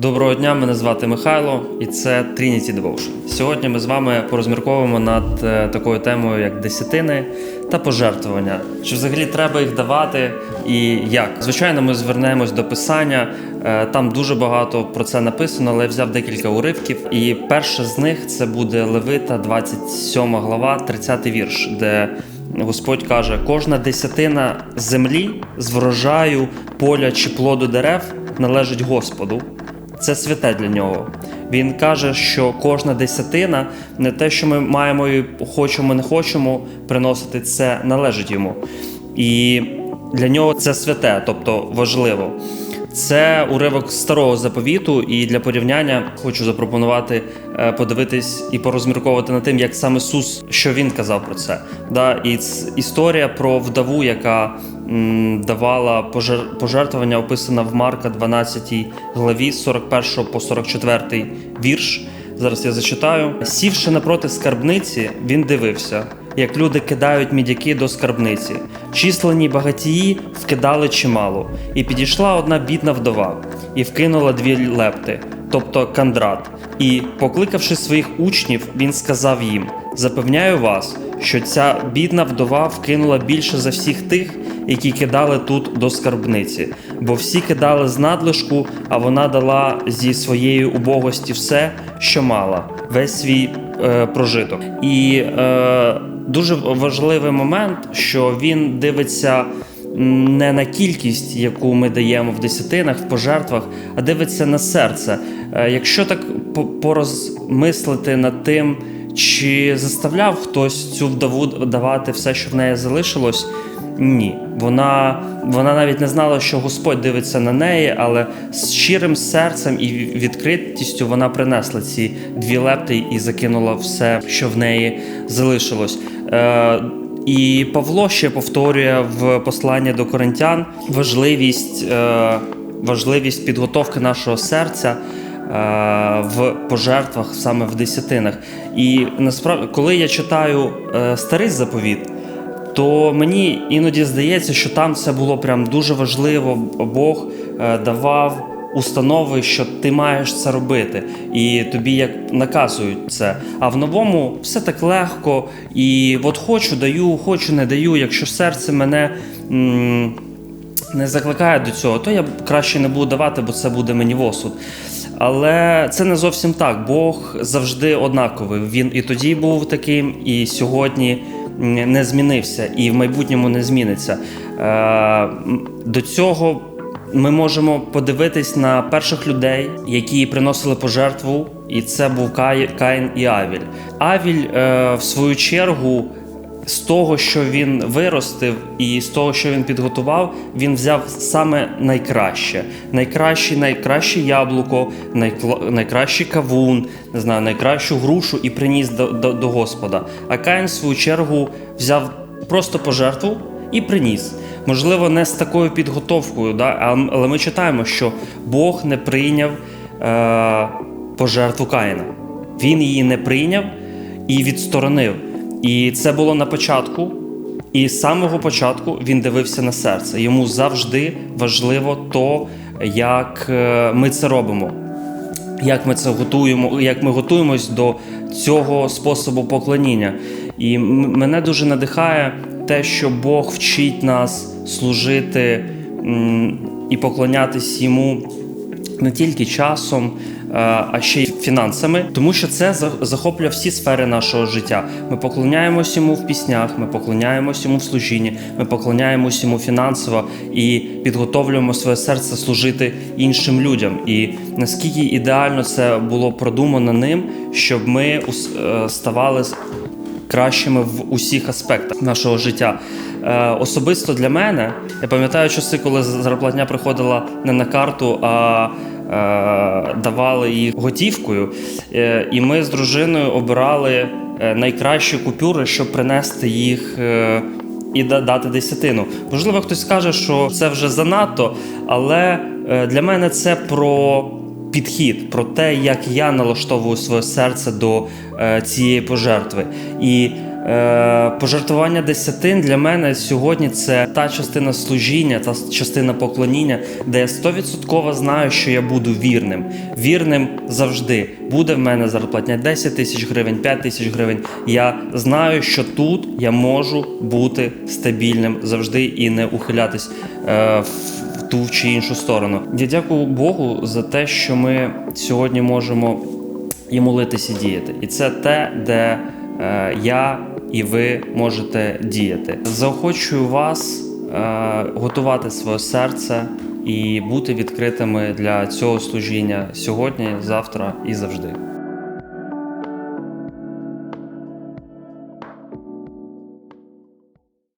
Доброго дня, мене звати Михайло, і це Trinity Devotion. Сьогодні ми з вами порозмірковуємо над е, такою темою, як десятини та пожертвування. Чи взагалі треба їх давати і як? Звичайно, ми звернемось до писання. Е, Там дуже багато про це написано, але я взяв декілька уривків. І перше з них це буде Левита, 27 глава, 30 вірш, де Господь каже: кожна десятина землі з врожаю, поля чи плоду дерев належить Господу. Це святе для нього. Він каже, що кожна десятина, не те, що ми маємо і хочемо, не хочемо приносити, це належить йому. І для нього це святе, тобто важливо. Це уривок старого заповіту, і для порівняння хочу запропонувати е, подивитись і порозмірковувати над тим, як сам Ісус, що він казав про це. Да? І історія про вдову, яка давала пожер- пожертвування, описана в Марка 12 главі, з 41 по 44 вірш. Зараз я зачитаю. Сівши напроти скарбниці, він дивився, як люди кидають мідяки до скарбниці. Численні багатії вкидали чимало, і підійшла одна бідна вдова, і вкинула дві лепти, тобто кандрат. І, покликавши своїх учнів, він сказав їм: Запевняю вас, що ця бідна вдова вкинула більше за всіх тих, які кидали тут до скарбниці, бо всі кидали з надлишку, а вона дала зі своєї убогості все, що мала, весь свій прожиток. І е, дуже важливий момент, що він дивиться не на кількість, яку ми даємо в десятинах, в пожертвах, а дивиться на серце. Е, якщо так порозмислити над тим, чи заставляв хтось цю вдову давати все, що в неї залишилось. Ні, вона, вона навіть не знала, що Господь дивиться на неї, але з щирим серцем і відкритістю вона принесла ці дві лепти і закинула все, що в неї залишилось. Е, і Павло ще повторює в посланні до коринтян важливість, е, важливість підготовки нашого серця. е, В пожертвах саме в десятинах, і насправді, коли я читаю е, старий заповіт, то мені іноді здається, що там це було прям дуже важливо. Бог е, давав установи, що ти маєш це робити, і тобі як наказують це. А в новому все так легко, і от хочу, даю, хочу, не даю. Якщо серце мене. м, не закликає до цього, то я краще не буду давати, бо це буде мені в осуд. Але це не зовсім так. Бог завжди однаковий. Він і тоді був таким, і сьогодні не змінився, і в майбутньому не зміниться. Е, До цього ми можемо подивитись на перших людей, які приносили пожертву, і це був Каїн і Авіль. Авіль, е, в свою чергу, з того, що він виростив, і з того, що він підготував, він взяв саме найкраще. Найкраще, найкраще яблуко, найкращий кавун, не знаю, найкращу грушу і приніс до, до, до Господа. А Каїн, в свою чергу, взяв просто пожертву і приніс. Можливо, не з такою підготовкою, да? але ми читаємо, що Бог не прийняв е, пожертву Каїна. Він її не прийняв і відсторонив. І це було на початку. І з самого початку він дивився на серце. Йому завжди важливо то, як е, ми це робимо, як ми це готуємо, як ми готуємось до цього способу поклоніння. І мене дуже надихає те, що Бог вчить нас служити і поклонятись йому не тільки часом, а ще й фінансами, тому що це захоплює всі сфери нашого життя. Ми поклоняємось йому в піснях, ми поклоняємось йому в служінні, ми поклоняємось йому фінансово і підготовлюємо своє серце служити іншим людям. І наскільки ідеально це було продумано ним, щоб ми е, ставали кращими в усіх аспектах нашого життя. Е, особисто для мене, я пам'ятаю часи, коли зарплатня приходила не на карту, а давали її готівкою. Е, і ми з дружиною обирали е, найкращі купюри, щоб принести їх. е, і дати десятину. Можливо, хтось скаже, що це вже занадто, але е, для мене це про підхід, про те, як я налаштовую своє серце до е, цієї пожертви. І Е, пожертвування десятин для мене сьогодні це та частина служіння, та частина поклоніння, де я стовідсотково знаю, що я буду вірним. Вірним завжди. Буде в мене зарплатня 10 тисяч гривень, 5 тисяч гривень. Я знаю, що тут я можу бути стабільним завжди і не ухилятись е, в ту чи іншу сторону. Я дякую Богу за те, що ми сьогодні можемо і молитись і діяти. І це те, де е, я і ви можете діяти. Заохочую вас е, готувати своє серце і бути відкритими для цього служіння сьогодні, завтра і завжди.